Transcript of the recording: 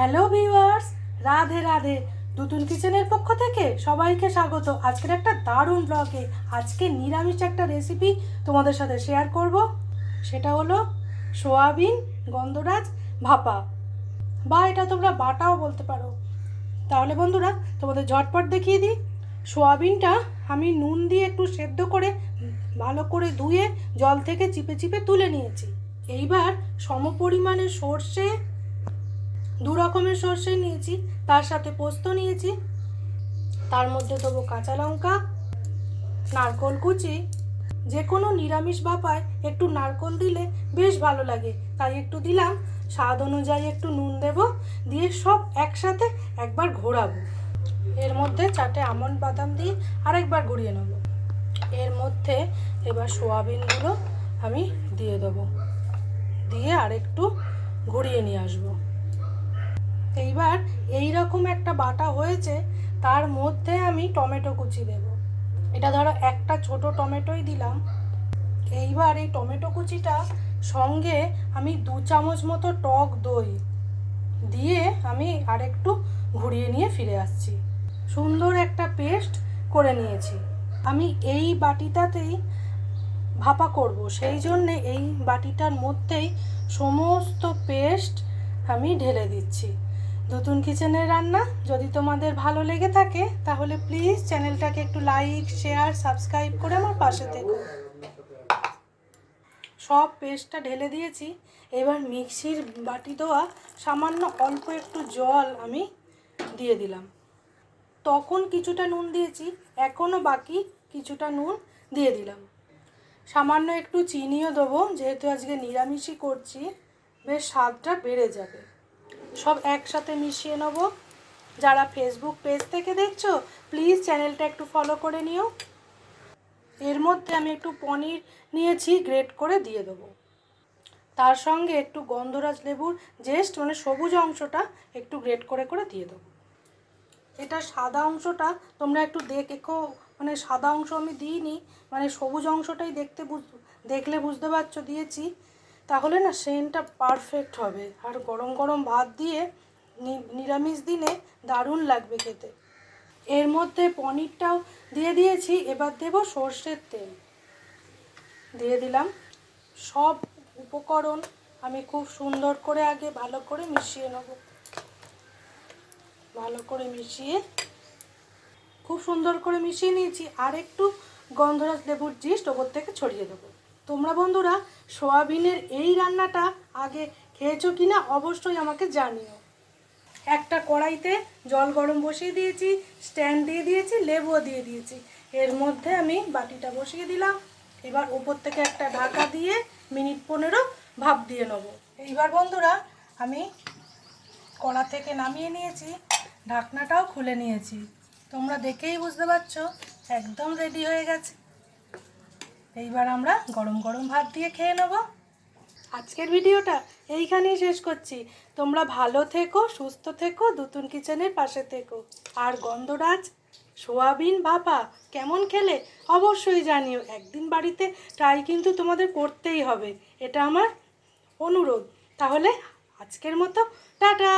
Hello viewers Radhe Radhe. দুতুন কিচেনের পক্ষ থেকে সবাইকে স্বাগত। আজকের একটা দারুণ ব্লগে আজকে নিরামিষ একটা রেসিপি তোমাদের সাথে শেয়ার করব। সেটা হলো সোয়াবিন গন্ধরাজ ভাপা। বা এটা তোমরা বাটাও বলতে পারো। তাহলে বন্ধুরা, তোমাদের ঝটপট দেখিয়ে দিই। সোয়াবিনটা আমি নুন দিয়ে একটু সেদ্ধ করে, ভালো করে ধুয়ে জল থেকে চিপে চিপে তুলে নিয়েছি। এইবার সমপরিমাণে সর্ষে দু রকমের সর্ষে নিয়েছি, তার সাথে পোস্ত নিয়েছি, তার মধ্যে দেবো কাঁচা লঙ্কা, নারকোল কুচি। যে কোনো নিরামিষ বাপায় একটু নারকোল দিলে বেশ ভালো লাগে। তাই একটু দিলাম, স্বাদ অনুযায়ী একটু নুন দেব, দিয়ে সব একসাথে একবার ঘোরাবো। এর মধ্যে চারটে আমন্ড বাদাম দিয়ে আরেকবার ঘুরিয়ে নেব। এর মধ্যে এবার সোয়াবিনগুলো আমি দিয়ে দেবো। দিয়ে আরেকটু ঘুরিয়ে নিয়ে আসব। এইবার এই রকম একটা বাটা হয়েছে, তার মধ্যে আমি টমেটো কুচি দেব। এটা ধরো একটা ছোট টমেটোই দিলাম। এইবার এই টমেটো কুচিটা সঙ্গে আমি দু চামচ মতো টক দই দিয়ে আমি আরেকটু ঘুরিয়ে নিয়ে ফিরে আসছি। সুন্দর একটা পেস্ট করে নিয়েছি। আমি এই বাটিটাতেই ভাপা করব। সেই জন্যে এই বাটিটার মধ্যেই সমস্ত পেস্ট আমি ঢেলে দিচ্ছি। নতুন কিচেনের রান্না। যদি তোমাদের ভালো লেগে থাকে, তাহলে প্লিজ চ্যানেলটাকে একটু লাইক শেয়ার সাবস্ক্রাইব করে আমার পাশে থেকো। সব পেস্টটা ঢেলে দিয়েছি। এবার মিক্সির বাটি দেওয়া সামান্য অল্প একটু জল আমি দিয়ে দিলাম। তখন কিছুটা নুন দিয়েছি এখনও বাকি কিছুটা নুন দিয়ে দিলাম। সামান্য একটু চিনিও দেবো, যেহেতু আজকে নিরামিষই করছি, বেশ স্বাদটা বেড়ে যাবে। সব একসাথে মিশিয়ে নেব। যারা ফেসবুক পেজ থেকে দেখছ প্লিজ চ্যানেলটা একটু ফলো করে নিও। এর মধ্যে আমি একটু পনির নিয়েছি গ্রেট করে দিয়ে দেবো। তার সঙ্গে একটু গন্ধরাজ লেবুর জেস্ট মানে সবুজ অংশটা একটু গ্রেট করে করে দিয়ে দেবো। এটা সাদা অংশটা তোমরা একটু দেখো মানে সাদা অংশ আমি দিইনি মানে সবুজ অংশটাই দেখতে বুঝ, দেখলে বুঝতে পারছ, দিয়েছি। তাহলে না সেন্টটা পারফেক্ট হবে। আর গরম গরম ভাত দিয়ে নিরামিষ দিনে দারুণ লাগবে খেতে। এর মধ্যে পনিরটাও দিয়ে দিয়েছি, এবার দেব সর্ষের তেল। দিয়ে দিলাম সব উপকরণ, আমি খুব সুন্দর করে আগে ভালো করে মিশিয়ে নেব। ভালো করে মিশিয়ে খুব সুন্দর করে মিশিয়ে নিয়েছি, আর একটু গন্ধরাজ লেবুর জিস্ট ওপর থেকে ছড়িয়ে দেবো। তোমরা বন্ধুরা, সোয়াবিনের এই রান্নাটা আগে খেয়েছো কি না অবশ্যই আমাকে জানিও। একটা কড়াইতে জল গরম বসিয়ে দিয়েছি, স্ট্যান্ড দিয়ে দিয়েছি, লেবুও দিয়ে দিয়েছি। এর মধ্যে আমি বাটিটা বসিয়ে দিলাম। এবার উপর থেকে একটা ঢাকা দিয়ে মিনিট পনেরো ভাপ দিয়ে নেব। এইবার বন্ধুরা, আমি কড়া থেকে নামিয়ে নিয়েছি, ঢাকনাটাও খুলে নিয়েছি। তোমরা দেখেই বুঝতে পারছ, একদম রেডি হয়ে গেছে। এইবার আমরা গরম গরম ভাত দিয়ে খেয়ে নেব। আজকের ভিডিওটা এইখানেই শেষ করছি। তোমরা ভালো থেকো, সুস্থ থেকো, দুতুন কিচেনের পাশে থেকো। আর গন্ধরাজ, সোয়াবিন ভাপা কেমন খেলে অবশ্যই জানিও। একদিন বাড়িতে ট্রাই কিন্তু তোমাদের করতেই হবে। এটা আমার অনুরোধ। তাহলে আজকের মতো, টাটা!